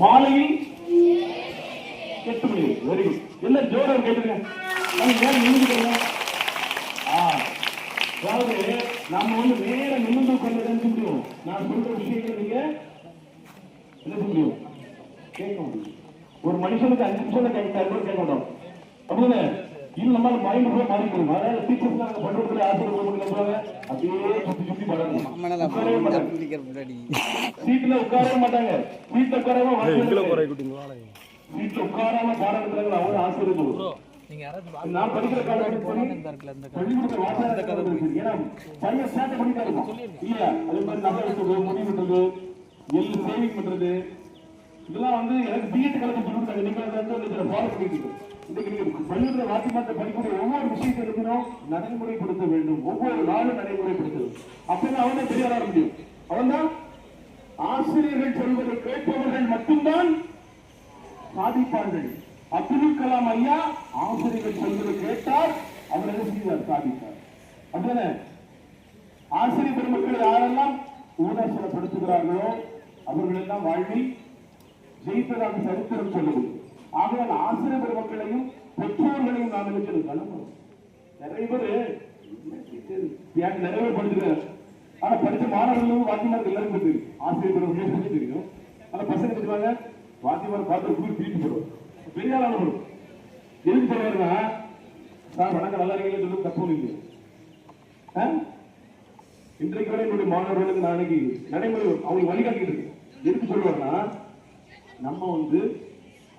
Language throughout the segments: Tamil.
மாலையில் எட்டு மணி வெரி குட் எல்லாம் ஜோரா கேட்டுருங்க. அதாவது நம்ம வந்து நேர நிமிந்து கொண்டு நினைச்சு முடியும் நான் சொல்ற விஷயங்களை நீங்க? என்ன முடியும் கேட்க முடியும். ஒரு மனுஷனுக்கு அஞ்சு நிமிஷம் கேட்க கேட்க மாட்டோம். அப்படிதானே இது நம்மளால மைண்ட் கூட மாறி போகும் அதாவது டீச்சர்ஸ் நாங்க பண்றதுல ஆசிரியர் சொல்றாங்க அப்படியே சுத்தி சுத்தி படணும் உட்காரவே மாட்டாங்க. சீட்ல உட்காரவே மாட்டாங்க. சீட்ல உட்காராம பாடம் எடுக்கிறாங்க அவங்க ஆசிரியர் சொல்லுவோம் நான் படிக்கிற காலத்துல பள்ளிக்கூடத்துல வாசகத்தை கதை படிக்கிறது. ஏன்னா பையன் சேட்டை? அதே மாதிரி பண்றது. இதெல்லாம் வந்து எனக்கு பிஎட் கலந்து சொல்லிருக்காங்க நீங்க அதை வந்து இதுல ஃபாலோ பண்ணிட்டு இன்னைக்கு நீங்க பள்ளிக்கூட வாத்தியமாத்த படிக்கக்கூடிய ஒவ்வொரு விஷயத்திலும் நடைமுறைப்படுத்த வேண்டும். ஒவ்வொரு நாளும் நடைமுறைப்படுத்தணும். அப்பதான் அவன் தெரிய வர முடியும். அவன் தான் ஆசிரியர்கள் சொல்வதை கேட்பவர்கள் மட்டும்தான் சாதிப்பார்கள். அப்துல் கலாம் ஐயா ஆசிரியர்கள் சொல்வதை கேட்டார் அவர் என்ன செய்தார் சாதித்தார் அப்படிதானே? ஆசிரியர் பெருமக்கள் யாரெல்லாம் ஊதாசனப்படுத்துகிறார்களோ அவர்கள் எல்லாம் வாழ்வில் ஜெயித்ததாக சரித்திரம் சொல்லுது. ஆகையால் ஆசிரியர் பெருமக்களையும் பெற்றோர்களையும் நாம் நினைக்கிறது கலம்பரம் நிறைய பேர் நிறைய பேர் படிச்சிருக்காங்க. ஆனா படிச்ச மாணவர்களும் வாத்தியமாருக்கு எல்லாருக்கும் தெரியும் ஆசிரியர் பெருமக்களும் தெரியும். ஆனா பசங்க தெரியுவாங்க வாத்தியமார் பார்த்து கூறி தீட்டு போடுவோம் பெரிய ஆளான அனுபவம் எதுக்கு சொல்லுவாருன்னா சார் வணக்கம். நல்லா இருக்கீங்களா? சொல்லி தப்பு இல்லை இன்றைக்கு வரை என்னுடைய மாணவர்களுக்கு நாளைக்கு நடைமுறை அவங்களுக்கு வழிகாட்டிட்டு இருக்கு எதுக்கு சொல்லுவாங்கன்னா நம்ம வந்து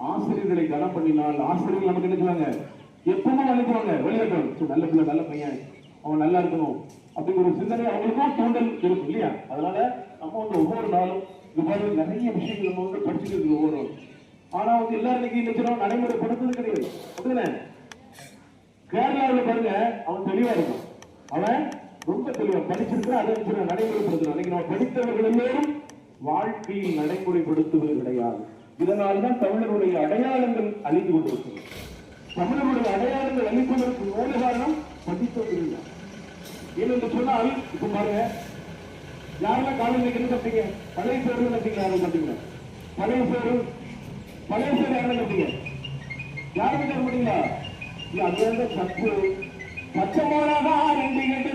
ஆசிரியர்களை கனம் பண்ணினால் ஆசிரியர்கள் நமக்கு நினைக்கிறாங்க எப்பவுமே வலிக்குவாங்க வழிகாட்டுவாங்க நல்ல பிள்ளை நல்ல பையன். அவன் நல்லா இருக்கணும். அப்படிங்கிற ஒரு சிந்தனை அவங்களுக்கும் தூண்டல் இருக்கும் இல்லையா? அதனால நம்ம வந்து ஒவ்வொரு நாளும் இது மாதிரி நிறைய விஷயங்கள் நம்ம வந்து படிச்சுட்டு இருக்கு ஒவ்வொரு நாளும். ஆனா வந்து எல்லாரும் இன்னைக்கு என்ன நடைமுறைப்படுத்துறது கிடையாது. அப்படிதானே? கேரளாவில் பாருங்க அவன் தெளிவா இருக்கும் அவன் ரொம்ப தெளிவா படிச்சிருக்கிற அதை நடைமுறைப்படுத்துறான். நான் அன்னைக்கு நம்ம படித்தவர்கள் எல்லாரும் வாழ்க்கையில் நடைமுறைப்படுத்துவது கிடையாது. இதனால்தான் தமிழருடைய அடையாளங்கள் அழிந்து கொண்டிருக்கிறது தமிழருடைய அடையாளங்கள் அழிப்பதற்கு மூல காரணம் படித்தவர்கள் ஏனென்று சொன்னால் இப்ப பாருங்க யாரெல்லாம் காலையில் என்ன சாப்பிட்டீங்க பழைய சோறு சாப்பிட்டீங்க யாரும் சாப்பிட்டீங்க பழைய பேரும் பழைய பேர் யாரும் சாப்பிட்டீங்க யாருமே தர முடியுங்களா அது வந்து சத்து பச்சை மிளகா ரெண்டு எடுத்து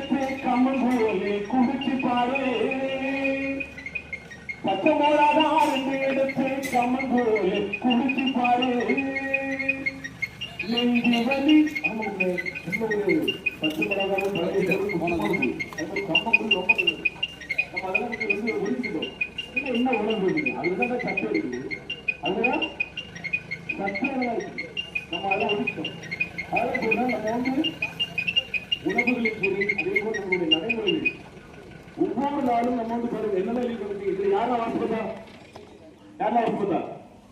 எடுத்து கம்மன் குடிச்சு பாரு நெஞ்சு வலி ஆமாங்க இன்னொரு பச்சை மிளகா பழைய போனது அது கம்மன் ரொம்ப நம்ம அதெல்லாம் வந்து என்ன அதுதான் சத்து இருக்குது. அதுதான் நம்ம நம்ம வந்து சரி அதே போல நம்மளுடைய நடைமுறைகள். ஒவ்வொரு நாளும் நம்ம வந்து பாருங்க என்னென்ன இருக்கிறது இது யாரும் வாசிப்பதா யாரா வாசிப்பதா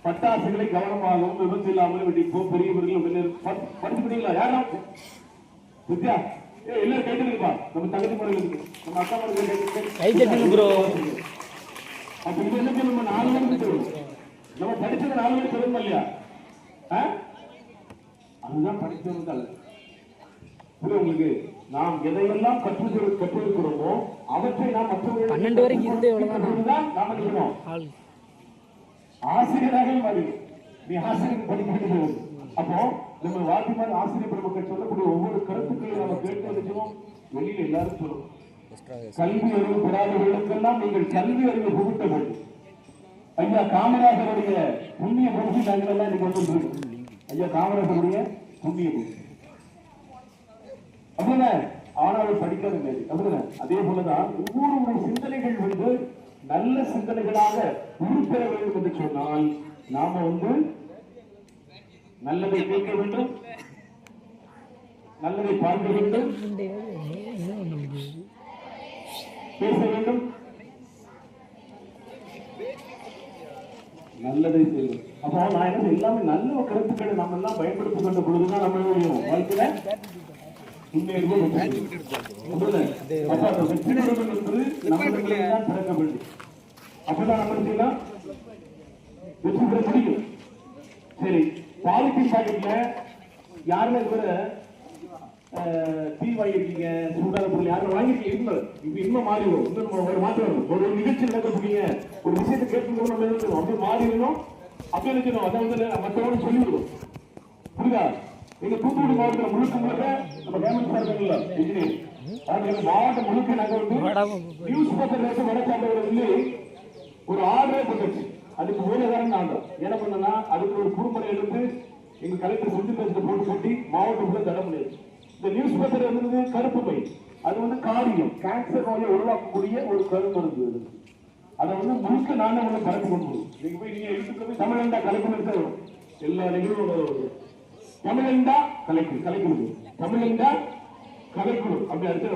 பட்டாசுகளை கவனமாகவும் விபத்து இல்லாமல் வெடிப்போம் பெரியவர்கள் படிச்சுக்கிறீங்களா யாரா? வித்யா? ஏ எல்லாரும் கேட்டுருப்பா நம்ம தகுதி முறையில் இருக்கு. நம்ம அக்கா முறையில் bro. அப்ப இது என்ன நம்ம நாலு மணிக்கு சொல்லுவோம் நம்ம படிச்சது நாலு மணிக்கு சொல்லணும் இல்லையா? அதுதான் படித்தவங்க அல்ல புரியுது உங்களுக்கு? நாம் எதையெல்லாம் கற்று கற்றிருக்கிறோமோ அவற்றை நாம் மற்றவர்களுக்கு பன்னெண்டு வரைக்கும் இருந்து எவ்வளவுதானா? தான் நாம ஆள். ஆசிரியராக மாறி நீ ஆசிரியர் படிக்கிறது அப்போ நம்ம வாத்திமார் ஆசிரியர் பெருமக்கள் சொல்லக்கூடிய ஒவ்வொரு கருத்துக்களையும் நம்ம கேட்டு வச்சுக்கணும் வெளியில எல்லாரும் சொல்லணும் கல்வி அறிவு பெறாதவர்களுக்கெல்லாம் நீங்கள் கல்வி அறிவு புகுத்த வேண்டும். ஐயா காமராஜருடைய புண்ணிய பூமி நாங்கள் எல்லாம் இன்னைக்கு வந்து ஐயா காமராஜருடைய புண்ணிய பூமி அப்படின்னா ஆனாலும் படிக்காத மாதிரி அப்படின்னா அதே போலதான் ஒவ்வொரு சிந்தனைகள் வந்து நல்ல சிந்தனைகளாக உருப்பெற வேண்டும் என்று சொன்னால் நாம வந்து நல்லதை கேட்க வேண்டும். நல்லதை பார்க்க வேண்டும். பேச வேண்டும். நல்லதை செய்யும் அப்போ நான் என்ன எல்லாமே நல்ல கருத்துக்களை நம்ம எல்லாம் பயன்படுத்திக் கொண்ட பொழுதுதான் நம்ம என்ன வாழ்க்கையில அப்படிதானே? அப்ப அந்த தான் பிறக்க வேண்டும் அப்பதான் நம்ம என்ன செய்யலாம்? வெற்றி பெற முடியும். சரி பாலித்தீன் பாக்கெட்ல யாருமே இதுவரை அஹ், டீ வாங்கியிருக்கீங்க? சூடான பொருள் யாரும் வாங்கியிருக்கீங்க? இன்னும் இப்ப இன்னும் மாறி வரும். இன்னும் நம்ம ஒரு மாற்றம் வரும். ஒரு ஒரு நிகழ்ச்சி நடக்க போறீங்க ஒரு விஷயத்தை கேட்கும்போது நம்ம என்ன செய்வோம் அப்படியே மாறிடணும். அப்படி நினைக்கணும் அதை வந்து மற்றவங்க சொல்லிவிடும் புரியுதா? எங்க தூத்துக்குடி மாவட்டத்தில் முழுக்க முழுக்க நம்ம கவர்மெண்ட் சார்பில் இன்ஜினியர் எங்க மாவட்டம் முழுக்க நாங்க வந்து நியூஸ் பேப்பர்ல இருந்து வடக்காண்டவர் வந்து ஒரு ஆர்டரே போட்டுச்சு அதுக்கு மூலகாரம் தான். என்ன பண்ணனா அதுக்கு ஒரு குறும்படை எடுத்து எங்க கலெக்டர் சொல்லி பேசுற போட்டு கொட்டி மாவட்டம் உள்ள தர முடியாது இந்த நியூஸ் பேப்பர் வந்து கருப்பு பை. அது வந்து காரியம் கேன்சர் நோயை உருவாக்கக்கூடிய ஒரு கருமருந்து அது. அதை வந்து முழுக்க நானே உள்ள பரப்பி கொண்டு நீங்க போய் நீங்க போய் தமிழண்டா கலைக்கணும் வரும் எல்லா நிகழ்வும் வரும் தமிழண்டா கலைக்கு கலைக்குழு தமிழண்டா கலைக்குழு. அப்படி அடுத்து